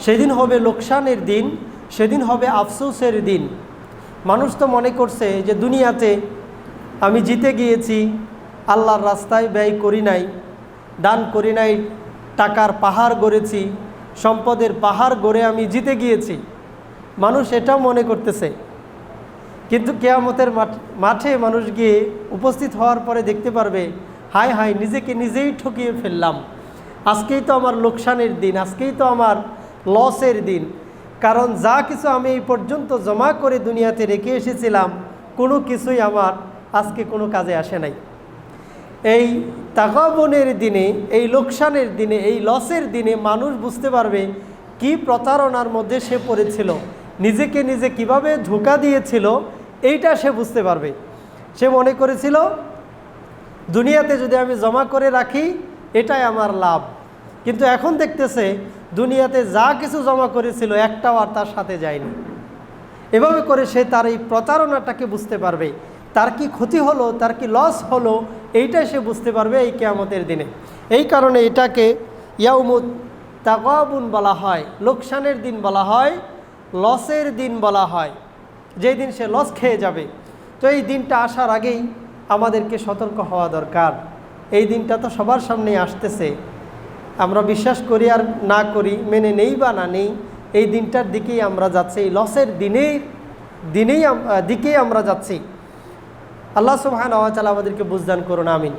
সেদিন হবে লোকসানের দিন, সেদিন হবে আফসোসের দিন। মানুষ তো মনে করছে যে দুনিয়াতে আমি জিতে গিয়েছি, আল্লাহর রাস্তায় ব্যয় করি নাই, দান করি নাই, টাকার পাহাড় গড়েছি, সম্পদের পাহাড় গড়ে আমি জিতে গিয়েছি। মানুষ এটাও মনে করতেছে। কিন্তু কেয়ামতের মাঠ- মানুষ গিয়ে উপস্থিত হওয়ার পরে দেখতে পারবে, হায় হায়, নিজেকে নিজেই ঠকিয়ে ফেললাম। আজকেই তো আমার লোকসানের দিন, আজকেই তো আমার লসের দিন। কারণ যা কিছু আমি এই পর্যন্ত জমা করে দুনিয়াতে রেখে এসেছিলাম, কোনো কিছুই আমার আজকে কোনো কাজে আসে নাই। এই তাকাবনের দিনে, এই লোকসানের দিনে, এই লসের দিনে মানুষ বুঝতে পারবে কি প্রতারণার মধ্যে সে পড়েছিল, নিজেকে নিজে কীভাবে ধোকা দিয়েছিল, এইটা সে বুঝতে পারবে। সে মনে করেছিল, দুনিয়াতে যদি আমি জমা করে রাখি, এটাই আমার লাভ। কিন্তু এখন দেখতেছে দুনিয়াতে যা কিছু জমা করেছিল একটাও আর তার সাথে যায়নি। এভাবে করে সে তার এই প্রতারণাটাকে বুঝতে পারবে। তার কি ক্ষতি হলো, তার কি লস হলো, এইটাই সে বুঝতে পারবে এই কেয়ামতের দিনে। এই কারণে এটাকে ইয়াউমুদ তাকাবুন বলা হয়, লোকসানের দিন বলা হয় লসের দিন বলা হয়। যেই দিন সে লস খেয়ে যাবে। তো এই দিনটা আসার আগেই আমাদেরকে সতর্ক হওয়া দরকার। এই দিনটা তো সবার সামনেই আসতেছে। আমরা বিশ্বাস করি আর না করি, মেনে নেই বা না নেই, এই দিনটার দিকেই আমরা যাচ্ছি, এই লসের দিনেই দিনেই দিকেই আমরা যাচ্ছি। আল্লাহ সুবাহ আমাদেরকে বুঝদান করুন, আমিন।